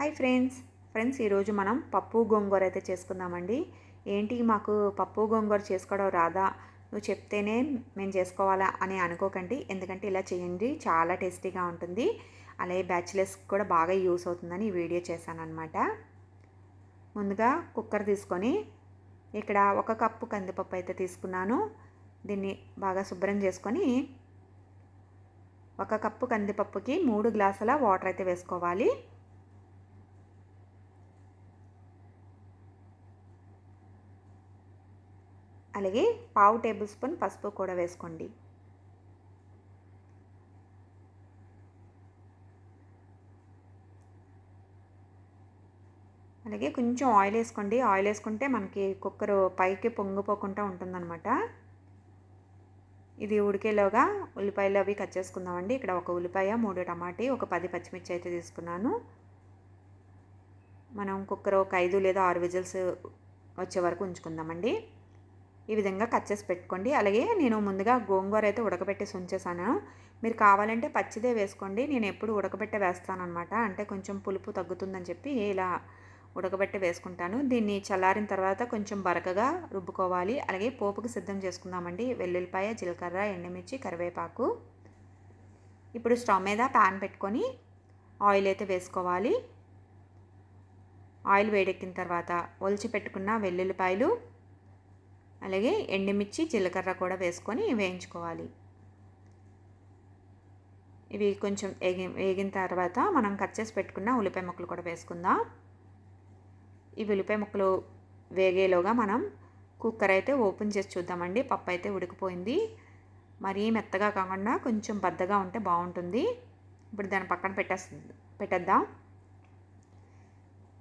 Hi friends. Friends ఈరోజు మనం పప్పు గోంగూర అయితే చేసుకుందామండి. ఏంటి మాకు పప్పు గోంగూర చేసుకోవడం రాదా? నువ్వు చెప్తేనే మేము చేసుకోవాలా అని అనుకోకండి. ఎందుకంటే ఇలా చేయండి చాలా టేస్టీగా ఉంటుంది. అలాగే బ్యాచిలర్స్ కూడా బాగా యూస్ అవుతుందని ఈ వీడియో చేశాను అనమాట ముందుగా కుక్కర్ తీసుకొని ఇక్కడ ఒక కప్పు కందిపప్పు అయితే తీసుకున్నాను. దీన్ని బాగా శుభ్రం చేసుకొని ఒక కప్పు కందిపప్పుకి మూడు గ్లాసుల వాటర్ అయితే వేసుకోవాలి. అలాగే పావు టేబుల్ స్పూన్ పసుపు కూడా వేసుకోండి. అలాగే కొంచెం ఆయిల్ వేసుకోండి. ఆయిల్ వేసుకుంటే మనకి కుక్కర్ పైకి పొంగిపోకుండా ఉంటుందన్నమాట. ఇది ఉడికేలోగా ఉల్లిపాయలు అవి కట్ చేసుకుందామండి. ఇక్కడ ఒక ఉల్లిపాయ మూడు టమాటీ ఒక పది పచ్చిమిర్చి అయితే తీసుకున్నాను. మనం కుక్కర్ ఒక ఐదు లేదా ఆరు విజిల్స్ వచ్చే వరకు ఉంచుకుందామండి. ఈ విధంగా కట్ చేసి పెట్టుకోండి. అలాగే నేను ముందుగా గోంగూర అయితే ఉడకబెట్టేసి ఉంచేసాను మీరు కావాలంటే పచ్చిదే వేసుకోండి. నేను ఎప్పుడు ఉడకబెట్టే వేస్తాను అనమాట అంటే కొంచెం పులుపు తగ్గుతుందని చెప్పి ఇలా ఉడకబెట్టి వేసుకుంటాను. దీన్ని చల్లారిన తర్వాత కొంచెం బరకగా రుబ్బుకోవాలి. అలాగే పోపుకు సిద్ధం చేసుకుందామండి. వెల్లుల్లిపాయ జీలకర్ర ఎండుమిర్చి కరివేపాకు. ఇప్పుడు స్టవ్ మీద ప్యాన్ పెట్టుకొని ఆయిల్ అయితే వేసుకోవాలి. ఆయిల్ వేడెక్కిన తర్వాత ఒలిచి పెట్టుకున్న వెల్లుల్లిపాయలు అలాగే ఎండుమిర్చి జీలకర్ర కూడా వేసుకొని వేయించుకోవాలి. ఇవి కొంచెం వేగి వేగిన తర్వాత మనం కట్ చేసి పెట్టుకున్న ఉల్లిపాయ ముక్కలు కూడా వేసుకుందాం. ఈ ఉల్లిపాయ ముక్కలు వేగేలోగా మనం కుక్కర్ అయితే ఓపెన్ చేసి చూద్దామండి. పప్పు అయితే ఉడికిపోయింది. మరీ మెత్తగా కాకుండా కొంచెం బద్దగా ఉంటే బాగుంటుంది. ఇప్పుడు దాని పక్కన పెట్టేస్తుంది పెట్టేద్దాం.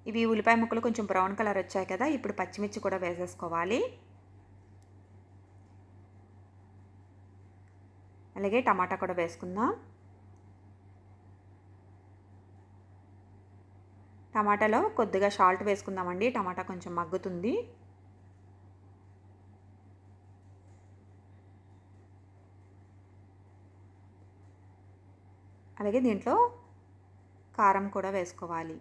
ఇవి ఉల్లిపాయ ముక్కలు కొంచెం బ్రౌన్ కలర్ వచ్చాయి కదా ఇప్పుడు పచ్చిమిర్చి కూడా వేసేసుకోవాలి. అలాగే టమాటా కూడా వేసుకుందాం. టమాటాలో కొద్దిగా సాల్ట్ వేసుకుందామండి. టమాటా కొంచెం మగ్గుతుంది. అలాగే దీంట్లో కారం కూడా వేసుకోవాలి.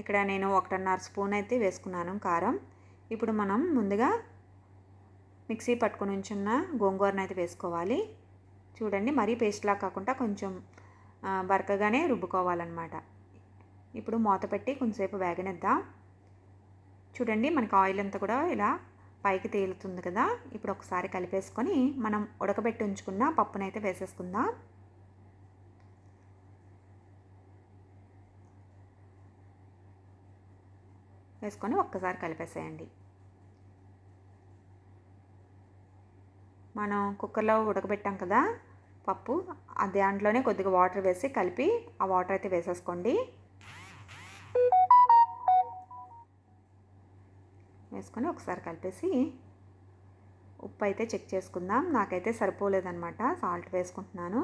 ఇక్కడ నేను ఒకటిన్నర స్పూన్ అయితే వేసుకున్నాను కారం. ఇప్పుడు మనం ముందుగా మిక్సీ పట్టుకుని ఉంచున్న గోంగూరను అయితే వేసుకోవాలి. చూడండి మరీ పేస్ట్లా కాకుండా కొంచెం బరకగానే రుబ్బుకోవాలన్నమాట. ఇప్పుడు మూత పెట్టి కొంచెంసేపు వేగనిద్దాం. చూడండి మనకి ఆయిల్ అంతా కూడా ఇలా పైకి తేలుతుంది కదా. ఇప్పుడు ఒకసారి కలిపేసుకొని మనం ఉడకబెట్టి ఉంచుకున్న పప్పునైతే వేసేసుకుందాం. వేసుకొని ఒక్కసారి కలిపేసేయండి. మనం కుక్కర్లో ఉడకబెట్టాం కదా పప్పు దాంట్లోనే కొద్దిగా వాటర్ వేసి కలిపి ఆ వాటర్ అయితే వేసేసుకోండి. వేసుకొని ఒకసారి కలిపేసి ఉప్పు అయితే చెక్ చేసుకుందాం. నాకైతే సరిపోలేదనమాట సాల్ట్ వేసుకుంటున్నాను.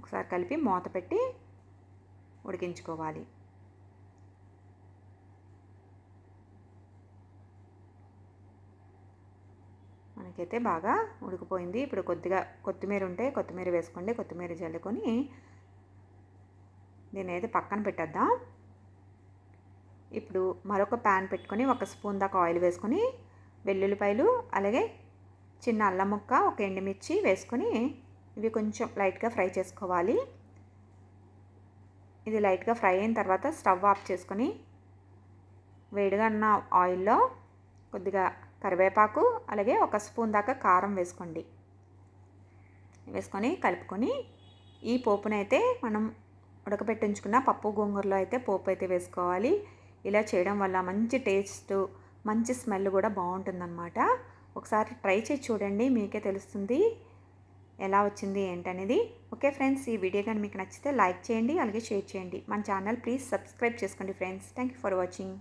ఒకసారి కలిపి మూత పెట్టి ఉడికించుకోవాలి. మనకైతే బాగా ఉడికిపోయింది. ఇప్పుడు కొద్దిగా కొత్తిమీర ఉంటే కొత్తిమీర వేసుకోండి. కొత్తిమీర చల్లుకొని దీని అయితే పక్కన పెట్టేద్దాం. ఇప్పుడు మరొక ప్యాన్ పెట్టుకొని ఒక స్పూన్ దాకా ఆయిల్ వేసుకొని వెల్లుల్లిపాయలు అలాగే చిన్న అల్లం ముక్క ఒక ఎండుమిర్చి వేసుకొని ఇవి కొంచెం లైట్గా ఫ్రై చేసుకోవాలి. ఇది లైట్గా ఫ్రై అయిన తర్వాత స్టవ్ ఆఫ్ చేసుకొని వేడిగా ఉన్న ఆయిల్లో కొద్దిగా కరివేపాకు అలాగే ఒక స్పూన్ దాకా కారం వేసుకోండి. వేసుకొని కలుపుకొని ఈ పోపునైతే మనం ఉడకపెట్టించుకున్న పప్పు గోంగూరలో అయితే పోపు అయితే వేసుకోవాలి. ఇలా చేయడం వల్ల మంచి టేస్ట్ మంచి స్మెల్ కూడా బాగుంటుందన్నమాట. ఒకసారి ట్రై చేసి చూడండి మీకే తెలుస్తుంది ఎలా వచ్చింది ఏంటనేది. ఓకే ఫ్రెండ్స్ ఈ వీడియో కానీ మీకు నచ్చితే లైక్ చేయండి అలాగే షేర్ చేయండి. మన ఛానల్ ప్లీజ్ సబ్స్క్రైబ్ చేసుకోండి friends. Thank you for watching.